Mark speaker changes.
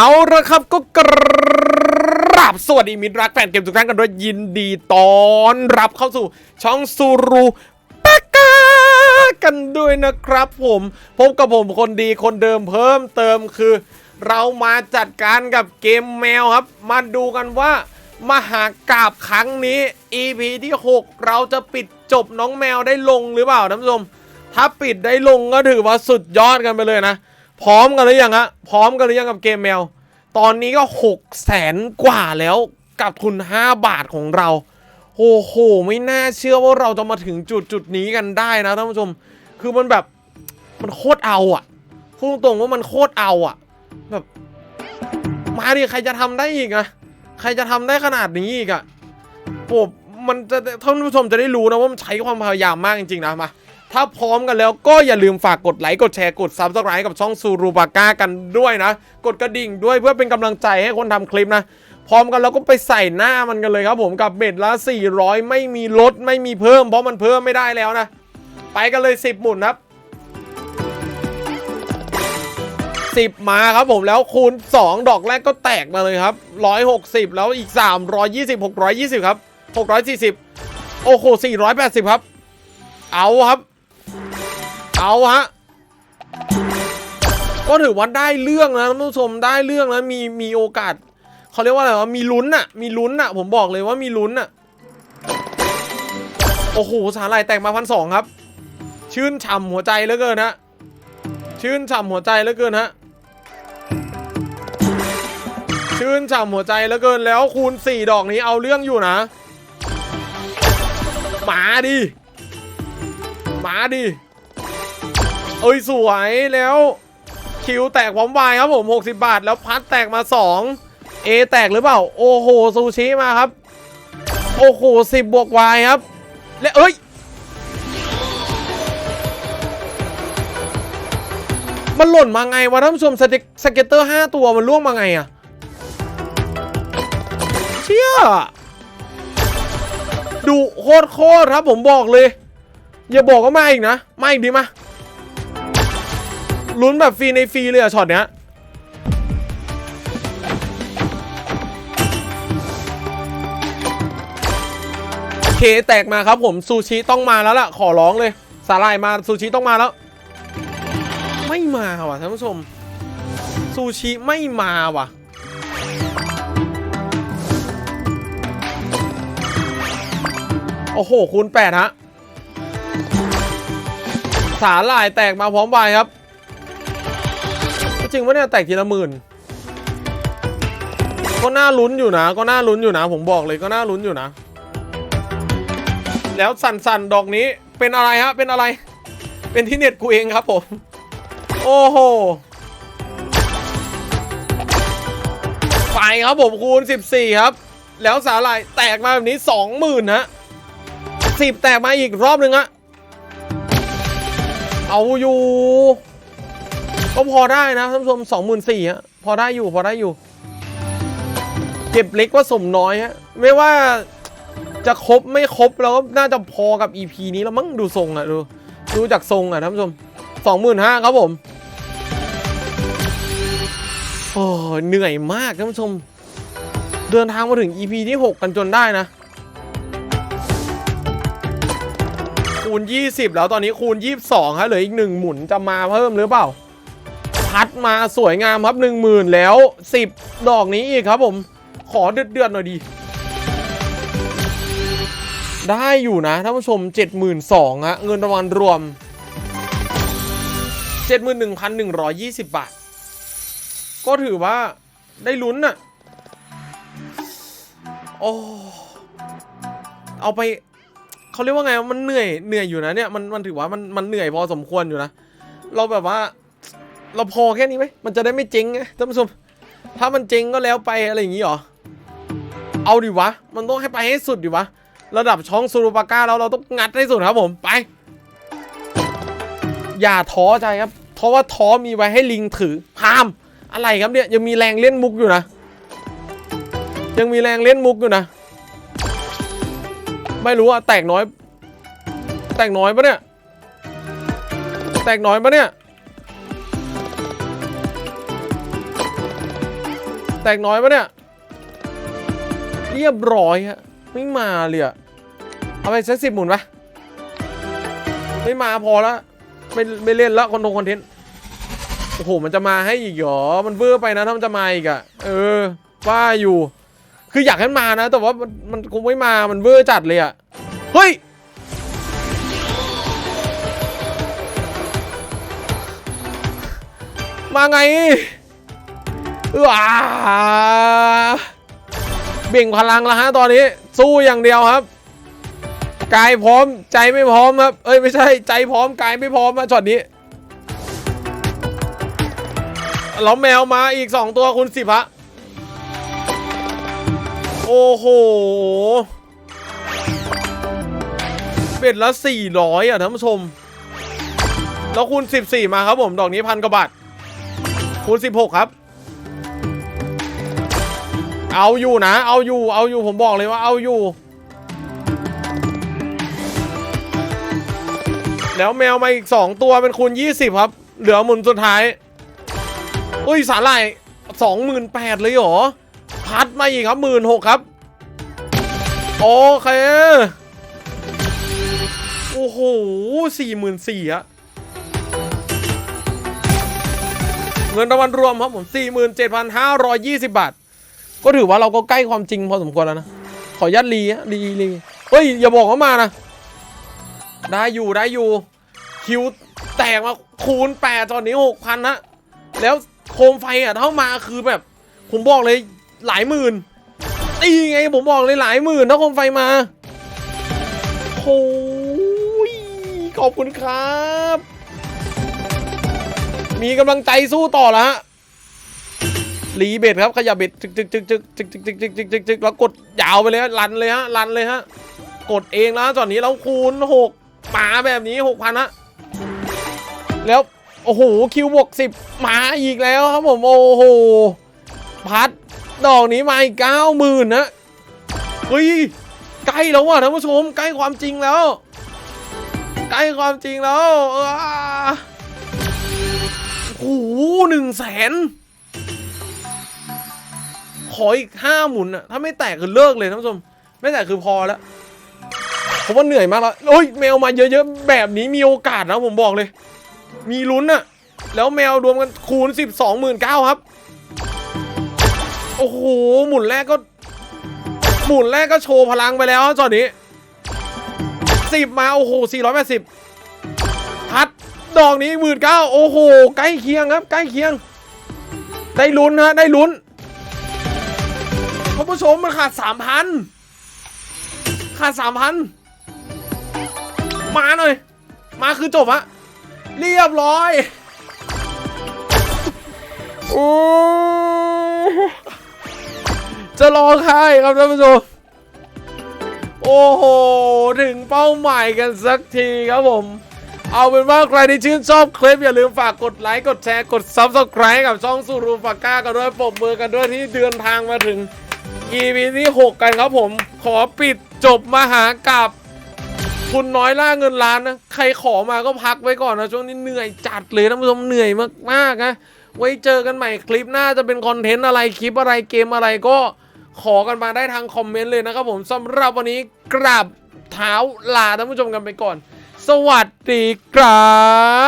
Speaker 1: เอาละครับก็กราบสวัสดีมิตรรักแฟนเกมทุกท่านกันด้วยยินดีต้อนรับเข้าสู่ช่องซูรูปากากันด้วยนะครับผมพบกับผมคนดีคนเดิมเพิ่มเติมคือ เรามาจัดการกับเกมแมวครับ มาดูกันว่า มหากราบครั้งนี้ EP ที่ 6 เราจะปิดจบน้องแมวได้ลงหรือเปล่าท่านผู้ชมถ้าปิดได้ลงก็ถือว่าสุดยอดกันไปเลยนะ พร้อมกันหรือยังฮะพร้อมกันหรือยังกับเกมแมว ตอนนี้ก็6 0แสนกว่าแล้วกับทุน5 บาทของเราโอ้โห ไม่น่าเชื่อว่าเราจะมาถึงจุดจุดนี้กันได้นะท่านผู้ชม คือมันแบบมันโคตรเอาอะพูดตรงๆว่ามันโคตรเอาอะแบบ มาดิใครจะทำได้อีกอะใครจะทำได้ขนาดนี้อีกอะโอ้มันจะท่านผู้ชมจะได้รู้นะว่ามันใช้ความพยายามมากจริงๆนะมา ถ้าพร้อมกันแล้วก็อย่าลืมฝากกดไลค์ กดแชร์ กดซับสไครต์กับช่องซูรูปาก้ากันด้วยนะ กดกระดิ่งด้วยเพื่อเป็นกำลังใจให้คนทำคลิปนะ พร้อมกันแล้วก็ไปใส่หน้ามันกันเลยครับผมกับเบ็ดละ 400 ไม่มีลดไม่มีเพิ่ม เพราะมันเพิ่มไม่ได้แล้วนะ ไปกันเลย 10 หมุนครับ10 มาครับผมแล้วคูณ 2 ดอกแรกก็แตกมาเลยครับ 160 แล้วอีก 320 620 ครับ 640 โอ้โห480 ครับ เอาครับ เอาฮะก็ถือว่าได้เรื่องนะท่านผู้ชมได้เรื่องนะมีมีโอกาสเขาเรียกว่าอะไรวะมีลุ้นอะมีลุ้นอะผมบอกเลยว่ามีลุ้นอะโอ้โหสาหร่ายแตกมาพันสองครับ ชื่นฉ่ำหัวใจเหลือเกินฮะชื่นฉ่ำหัวใจเหลือเกินฮะชื่นฉ่ำหัวใจเหลือเกินแล้วคูณสี่ดอกนี้เอาเรื่องอยู่นะมาดิมาดิ เอ้ยสวยแล้วคิวแตกพร้อมวายครับผม 60 บาท แล้วพัดแตกมา 2 A แตกหรือเปล่า โอ้โหซูชิมาครับ โอ้โห10 บวกวายครับ และเอ้ยมันหล่นมาไงวะท่านผู้ชมสเต็สเก็ตเตอร์ 5 ตัวมันล่วงมาไงอะเชี่ยดูโคตรโคตรครับผมบอกเลย อย่าบอกว่ามาอีกนะ มาอีกดีมา ลุ้นแบบฟรีในฟรีเลยอะช็อตเนี้ยเคแตกมาครับผมซูชิต้องมาแล้วล่ะ ขอร้องเลยสาหร่ายมาซูชิต้องมาแล้ว ไม่มาว่ะท่านผู้ชมซูชิไม่มาว่ะโอ้โหคูณ8ฮะสาหร่ายแตกมาพร้อมใบครับ จริงว่าเนี่ยแตกทีละหมื่นก็น่าลุ้นอยู่นะ ก็น่าลุ้นอยู่นะ ผมบอกเลยก็น่าลุ้นอยู่นะ แล้วสันสันๆดอกนี้เป็นอะไรฮะเป็นอะไร เป็นที่เน็ตกูเองครับผม โอ้โหไปครับผมคูณ 14 ครับ แล้วสาหร่ายแตกมาแบบนี้ 20,000ฮะสิบแตกมาอีกรอบหนึ่งฮะเอาอยู่ ก็พอได้นะท่านผู้ชมสองหมื่นสี่ฮะพอได้อยู่พอได้อยู่ เก็บเล็กว่าสมน้อยฮะไม่ว่าจะครบไม่ครบแล้วก็น่าจะพอกับ EP นี้แล้วมั้งดูทรงอะดูดูจากทรงอะท่านผู้ชมสองหมื่นห้าครับผมโอ้เหนื่อยมากท่านผู้ชม เดินทางมาถึง EP ที่ 6 กันจนได้นะ คูณ 20 แล้วตอนนี้คูณ 22ฮะเหลืออีก1หมุนจะมาเพิ่มหรือเปล่า พัดมาสวยงามครับ 10,000 แล้ว 10 ดอกนี้อีกครับผม ขอเดือดๆหน่อยดี ได้อยู่นะท่านผู้ชม 72,000ฮะเงินรางวัลรวม 71,120 บาท ก็ถือว่าได้ลุ้นน่ะโอ้เอาไปเขาเรียกว่าไงมันเหนื่อยเหนื่อยอยู่นะเนี่ยมันมันถือว่ามันมันเหนื่อยพอสมควรอยู่นะ เราแบบว่า เราพอแค่นี้ไหมมันจะได้ไม่เจ๊งไงท่านผู้ชม ถ้ามันเจ๊งก็แล้วไปอะไรอย่างงี้เหรอ เอาดิวะ มันต้องให้ไปให้สุดดิวะ ระดับช่องซูรุปาก้าแล้วเราต้องงัดให้สุดครับผมไป อย่าท้อใจครับ เพราะว่าท้อมีไว้ให้ลิงถือพาม อะไรครับเนี่ยยังมีแรงเล่นมุกอยู่นะ ยังมีแรงเล่นมุกอยู่นะ ไม่รู้อะแตกน้อย แตกน้อยปะเนี่ย แตกน้อยปะเนี่ย ตกน้อยปะเนี่ย เรียบร้อยฮะ ไม่มาเลยอะเอาไปเซตสิบหมุนปะไม่มาพอล้วไม่ไม่เล่นล้วคอนโทงคอนเทนต์ โอ้โห มันจะมาให้อีกเหรอ มันเวอร์ไปนะถ้ามันจะมาอีกอะเออว่าอยู่ คืออยากให้มานะ แต่ว่ามันมันคงไม่มา มันเวอร์จัดเลยอะเฮ้ยมาไง เอออ่าเบ่งพลังแล้วฮะตอนนี้สู้อย่างเดียวครับกายพร้อมใจไม่พร้อมครับ เอ้ยไม่ใช่ใจพร้อมกายไม่พร้อมอะช็อตนี้แล้วแมวมาอีก 2 ตัวคุณสิบฮะโอ้โหเบ็ดละ 400 อะท่านผู้ชม แล้วคูณ 14 มาครับผม ดอกนี้พันกว่าบาทคูณ 16 ครับ เอาอยู่นะ เอาอยู่ เอาอยู่ ผมบอกเลยว่าเอาอยู่ แล้วแมวมาอีก 2 ตัวเป็นคูณ 20 ครับ เหลือหมุนสุดท้าย อุ้ยสาหร่าย28,000เลยเหรอ พัดมาอีกครับ 16,000 ครับ โอเค โอ้โห44,000อะเงินรางวัลรวมครับผม 47,520 บาท ก็ถือว่าเราก็ใกล้ความจริงพอสมควรแล้วนะ ขอยัดรีฮะรีรีเฮ้ย อย่าบอกว่ามานะ ได้อยู่ได้อยู่ คิวแตกมาคูณ8ตอนนี้6,000นนะ แล้วโคมไฟอะเท่ามาคือแบบ ผมบอกเลยหลายหมื่นตีไงผมบอกเลยหลายหมื่นถ้าโคมไฟมาโอ้ยขอบคุณครับ มีกำลังใจสู้ต่อแล้วฮะ รีเบ็ดครับขยับเบ็ดจึกจึกจึกจึกจึกจึกจึกจึกจึกจึกจึกแล้วกดยาวไปเลยฮะรันเลยฮะรันเลยฮะกดเองแล้วตอนนี้แล้วคูณหกมาแบบนี้หกพันฮะแล้วโอ้โหคิวบวกสิบมาอีกแล้วครับผมโอ้โหพัดดอกนี้มาอีกเก้าหมื่นนะเฮ้ยใกล้แล้วว่ะท่านผู้ชมใกล้ความจริงแล้วใกล้ความจริงแล้วโอ้โหหนึ่งแสน ขออีกห้าหมุนอะถ้าไม่แตกคือเลิกเลยท่านผู้ชม ไม่แตกคือพอแล้วผมว่าเหนื่อยมากแล้วโอ้ยแมวมาเยอะๆแบบนี้มีโอกาสนะผมบอกเลย มีลุ้นอะแล้วแมวรวมกันคูณสิบสองหมื่นเก้าครับ โอ้โห หมุนแรกก็ หมุนแรกก็โชว์พลังไปแล้วจอนี้สิบมา โอ้โหสี่ร้อยแปดสิบพัดดอกนี้หมื่นเก้าโอ้โห ใกล้เคียงครับ ใกล้เคียง ได้ลุ้นฮะ ได้ลุ้น ท่านผู้ชมมันขาดสามพันขาดสามพันมาหน่อย มาคือจบอะเรียบร้อยโอ้จะรอใครครับท่านผู้ชมโอ้โห ถึงเป้าหมายกันสักทีครับผม เอาเป็นว่าใครที่ชื่นชอบคลิป อย่าลืมฝากกดไลค์ กดแชร์ กด Subscribe กับช่องสูรูฟาก้ากันด้วยปรบมือกันด้วยที่เดินทางมาถึง EP ที่6 กันครับผมขอปิดจบมหากับคุณน้อยล่าเงินล้านนะ ใครขอมาก็พักไว้ก่อนนะ ช่วงนี้เหนื่อยจัดเลยท่านผู้ชมเหนื่อยมากๆนะ ไว้เจอกันใหม่คลิปหน้าจะเป็นคอนเทนต์อะไรคลิปอะไรเกมอะไรก็ขอกันมาได้ทางคอมเมนต์เลยนะครับผมสำหรับวันนี้กราบเท้าลาท่านผู้ชมกันไปก่อน สวัสดีครับ